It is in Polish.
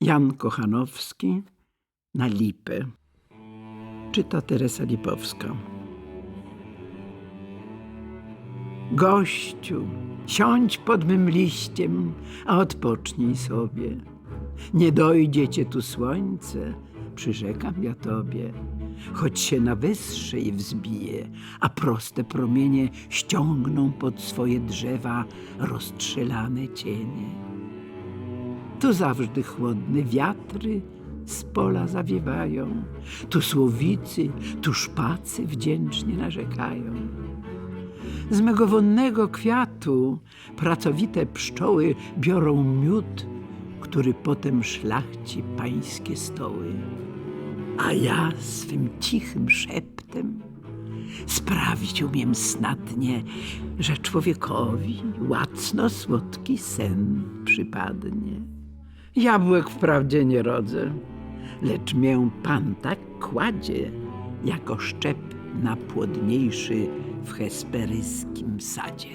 Jan Kochanowski na lipę. Czyta Teresa Lipowska. Gościu, siądź pod mym liściem, a odpocznij sobie. Nie dojdzie cię tu słońce, przyrzekam ja tobie. Choć się na wyższej wzbije, a proste promienie ściągną pod swoje drzewa rozstrzelane cienie. Tu zawsze chłodne wiatry z pola zawiewają, tu słowicy, tu szpacy wdzięcznie narzekają. Z mego wonnego kwiatu pracowite pszczoły biorą miód, który potem szlachci pańskie stoły. A ja swym cichym szeptem sprawić umiem snadnie, że człowiekowi łacno słodki sen przypadnie. Jabłek wprawdzie nie rodzę, lecz mię Pan tak kładzie, jako szczep najpłodniejszy w hesperyskim sadzie.